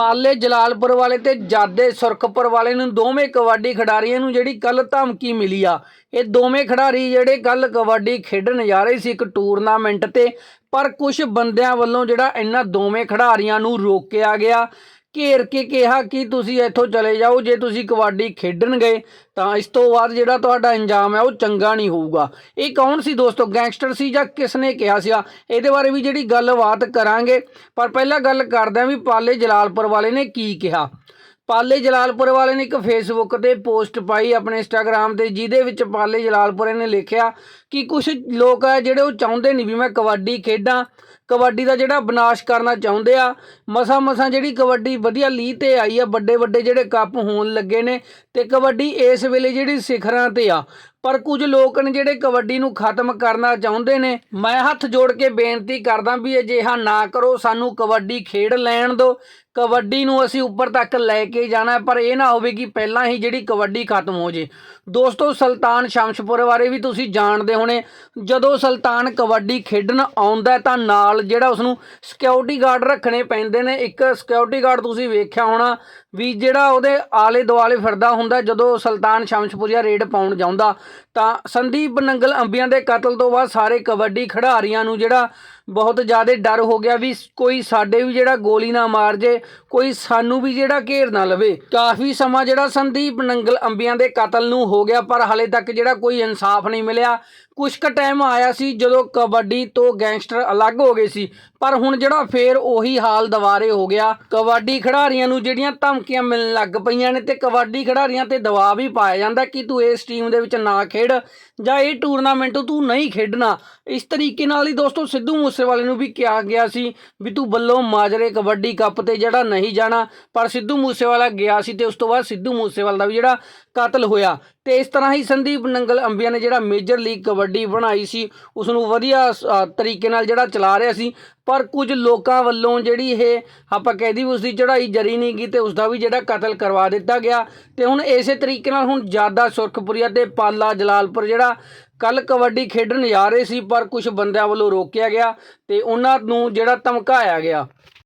ਪਾਲੇ ਜਲਾਲਪੁਰ ਵਾਲੇ ਤੇ ਜਾਦੇ ਸੁਰਖਪੁਰ ਵਾਲੇ ਨੂੰ ਦੋਵੇਂ ਕਬੱਡੀ ਖਿਡਾਰੀਆਂ ਨੂੰ ਜਿਹੜੀ ਕੱਲ ਧਮਕੀ ਮਿਲੀ ਆ, ਇਹ ਦੋਵੇਂ ਖਿਡਾਰੀ ਜਿਹੜੇ ਕੱਲ ਕਬੱਡੀ ਖੇਡਣ ਜਾ ਰਹੇ ਸੀ ਇੱਕ ਟੂਰਨਾਮੈਂਟ ਤੇ, ਪਰ ਕੁਝ ਬੰਦਿਆਂ ਵੱਲੋਂ ਜਿਹੜਾ ਇਹਨਾਂ ਦੋਵੇਂ ਖਿਡਾਰੀਆਂ ਨੂੰ ਰੋਕਿਆ ਗਿਆ। ਘੇਰ ਕੇ ਕਿਹਾ ਕਿ ਤੁਸੀਂ ਇੱਥੋਂ ਚਲੇ ਜਾਓ, ਜੇ ਤੁਸੀਂ ਕਬੱਡੀ ਖੇਡਣ ਗਏ ਤਾਂ ਇਸ ਤੋਂ ਬਾਅਦ ਜਿਹੜਾ ਤੁਹਾਡਾ ਇੰਜਾਮ ਹੈ ਉਹ ਚੰਗਾ ਨਹੀਂ ਹੋਊਗਾ। ਇਹ ਕੌਣ ਸੀ ਦੋਸਤੋ, ਗੈਂਗਸਟਰ ਸੀ ਜਾਂ ਕਿਸ ਨੇ ਕਿਹਾ ਸੀਗਾ? ਇਹਦੇ ਬਾਰੇ ਵੀ ਜਿਹੜੀ ਗੱਲਬਾਤ ਕਰਾਂਗੇ, ਪਰ ਪਹਿਲਾਂ ਗੱਲ ਕਰਦੇ ਹਾਂ ਵੀ ਪਾਲੇ ਜਲਾਲਪੁਰ ਵਾਲੇ ਨੇ ਕੀ ਕਿਹਾ। ਪਾਲੇ ਜਲਾਲਪੁਰ ਵਾਲੇ ਨੇ ਇੱਕ ਫੇਸਬੁੱਕ ਤੇ ਪੋਸਟ ਪਾਈ ਆਪਣੇ ਇੰਸਟਾਗ੍ਰam ਤੇ, ਜਿਹਦੇ ਵਿੱਚ ਪਾਲੇ ਜਲਾਲਪੁਰੇ ਨੇ ਲਿਖਿਆ ਕਿ ਕੁਝ ਲੋਕ ਆ ਜਿਹੜੇ ਉਹ ਚਾਹੁੰਦੇ ਨਹੀਂ ਵੀ ਮੈਂ ਕਬੱਡੀ ਖੇਡਾਂ, ਕਬੱਡੀ ਦਾ ਜਿਹੜਾ ਵਿਨਾਸ਼ ਕਰਨਾ ਚਾਹੁੰਦੇ ਆ ਮਸਾ ਮਸਾ ਜਿਹੜੀ ਕਬੱਡੀ ਵਧੀਆ ਲੀਹ ਤੇ ਆਈ ਆ ਵੱਡੇ ਵੱਡੇ ਜਿਹੜੇ ਕੱਪ ਹੋਣ ਲੱਗੇ ਨੇ ਤੇ ਕਬੱਡੀ ਇਸ ਵੇਲੇ ਜਿਹੜੀ ਸਿਖਰਾਂ ਤੇ ਆ ਪਰ ਕੁਝ ਲੋਕ ਨੇ ਜਿਹੜੇ ਕਬੱਡੀ ਨੂੰ ਖਤਮ ਕਰਨਾ ਚਾਹੁੰਦੇ ਨੇ। ਮੈਂ ਹੱਥ ਜੋੜ ਕੇ ਬੇਨਤੀ ਕਰਦਾ ਵੀ ਅਜਿਹਾ ਨਾ ਕਰੋ, ਸਾਨੂੰ ਕਬੱਡੀ ਖੇਡ ਲੈਣ ਦਿਓ। ਕਬੱਡੀ ਨੂੰ ਅਸੀਂ ਉੱਪਰ ਤੱਕ ਲੈ ਕੇ ਜਾਣਾ, ਪਰ ਇਹ ਨਾ ਹੋਵੇ ਕਿ ਪਹਿਲਾਂ ਹੀ ਜਿਹੜੀ ਕਬੱਡੀ ਖਤਮ ਹੋ ਜੇ। ਦੋਸਤੋ, ਸੁਲਤਾਨ ਸ਼ਮਸ਼ਪੁਰ ਬਾਰੇ ਵੀ ਤੁਸੀਂ ਜਾਣਦੇ ਹੋਣੇ। ਜਦੋਂ ਸੁਲਤਾਨ ਕਬੱਡੀ ਖੇਡਣ ਆਉਂਦਾ ਤਾਂ ਨਾਲ ਜਿਹੜਾ ਉਸ ਨੂੰ ਸਿਕਿਉਰਿਟੀ ਗਾਰਡ ਰੱਖਣੇ ਪੈਂਦੇ ਨੇ। ਇੱਕ ਸਿਕਿਉਰਿਟੀ ਗਾਰਡ ਤੁਸੀਂ ਵੇਖਿਆ ਹੋਣਾ ਵੀ ਜਿਹੜਾ ਉਹਦੇ ਆਲੇ ਦੁਆਲੇ ਫਿਰਦਾ ਹੁੰਦਾ, ਜਦੋਂ ਸੁਲਤਾਨ ਸ਼ਮਸ਼ਪੁਰੀਆ ਰੇਡ ਪਾਉਣ ਜਾਂਦਾ। ਤਾਂ ਸੰਦੀਪ ਨੰਗਲ ਅੰਬੀਆਂ ਦੇ ਕਤਲ ਤੋਂ ਬਾਅਦ ਸਾਰੇ ਕਬੱਡੀ ਖਿਡਾਰੀਆਂ ਨੂੰ ਜਿਹੜਾ ਬਹੁਤ ਜ਼ਿਆਦਾ ਡਰ ਹੋ ਗਿਆ ਵੀ ਕੋਈ ਸਾਡੇ ਵੀ ਜਿਹੜਾ ਗੋਲੀ ਨਾ ਮਾਰ ਜੇ, ਕੋਈ ਸਾਨੂੰ ਵੀ ਜਿਹੜਾ ਘੇਰ ਨਾ ਲਵੇ। ਕਾਫੀ ਸਮਾਂ ਜਿਹੜਾ ਸੰਦੀਪ ਨੰਗਲ ਅੰਬੀਆਂ ਦੇ ਕਤਲ ਨੂੰ ਹੋ ਗਿਆ, ਪਰ ਹਾਲੇ ਤੱਕ ਜਿਹੜਾ ਕੋਈ ਇਨਸਾਫ ਨਹੀਂ ਮਿਲਿਆ। ਕੁਝ ਕੁ ਟਾਈਮ ਆਇਆ ਸੀ ਜਦੋਂ ਕਬੱਡੀ ਤੋਂ ਗੈਂਗਸਟਰ ਅਲੱਗ ਹੋ ਗਏ ਸੀ, ਪਰ ਹੁਣ ਜਿਹੜਾ ਫੇਰ ਉਹੀ ਹਾਲ ਦੁਬਾਰੇ ਹੋ ਗਿਆ। ਕਬੱਡੀ ਖਿਡਾਰੀਆਂ ਨੂੰ ਜਿਹੜੀਆਂ ਧਮਕੀਆਂ ਮਿਲਣ ਲੱਗ ਪਈਆਂ ਨੇ ਤੇ ਕਬੱਡੀ ਖਿਡਾਰੀਆਂ ਤੇ ਦਬਾਅ ਵੀ ਪਾਇਆ ਜਾਂਦਾ ਕਿ ਤੂੰ ਇਸ ਟੀਮ ਦੇ ਵਿੱਚ ਨਾ ਖੇਡ ਜਾਂ ਇਹ ਟੂਰਨਾਮੈਂਟ ਤੂੰ ਨਹੀਂ ਖੇਡਣਾ। ਇਸ ਤਰੀਕੇ ਨਾਲ ਹੀ ਦੋਸਤੋ ਸਿੱਧੂ ਮੂਸੇ ਮੂਸੇਵਾਲੇ ਨੂੰ ਵੀ ਕਿਹਾ ਗਿਆ ਸੀ ਵੀ ਤੂੰ ਵੱਲੋਂ ਮਾਜਰੇ ਕਬੱਡੀ ਕੱਪ ਤੇ ਜਿਹੜਾ ਨਹੀਂ ਜਾਣਾ, ਪਰ ਸਿੱਧੂ ਮੂਸੇਵਾਲਾ ਗਿਆ ਸੀ ਤੇ ਉਸ ਤੋਂ ਬਾਅਦ ਸਿੱਧੂ ਮੂਸੇਵਾਲਾ ਦਾ ਵੀ ਜਿਹੜਾ ਕਤਲ ਹੋਇਆ। ਤੇ ਇਸ ਤਰ੍ਹਾਂ ਹੀ ਸੰਦੀਪ ਨੰਗਲ ਅੰਬੀਆਂ ਨੇ ਜਿਹੜਾ ਮੇਜਰ ਲੀਗ ਕਬੱਡੀ ਬਣਾਈ ਸੀ ਉਸ ਨੂੰ ਵਧੀਆ ਤਰੀਕੇ ਨਾਲ ਜਿਹੜਾ ਚਲਾ ਰਿਹਾ ਸੀ, ਪਰ ਕੁਝ ਲੋਕਾਂ ਵੱਲੋਂ ਜਿਹੜੀ ਇਹ, ਆਪਾਂ ਕਹਿਦੀ ਉਸ ਦੀ ਚੜ੍ਹਾਈ ਜਰੀ ਨਹੀਂ ਗਈ ਤੇ ਉਸ ਦਾ ਵੀ ਜਿਹੜਾ ਕਤਲ ਕਰਵਾ ਦਿੱਤਾ ਗਿਆ। ਤੇ ਹੁਣ ਇਸੇ ਤਰੀਕੇ ਨਾਲ ਹੁਣ ਜ਼ਿਆਦਾ ਸੁਰਖਪੁਰੀਆ ਤੇ ਪਾਲਾ ਜਲਾਲਪੁਰ ਜਿਹੜਾ ਕੱਲ ਕਬੱਡੀ ਖੇਡਣ ਜਾ ਰਹੇ ਸੀ, ਪਰ ਕੁਝ ਬੰਦਿਆਂ ਵੱਲੋਂ ਰੋਕਿਆ ਗਿਆ ਤੇ ਉਹਨਾਂ ਨੂੰ ਜਿਹੜਾ ਧਮਕਾਇਆ ਗਿਆ।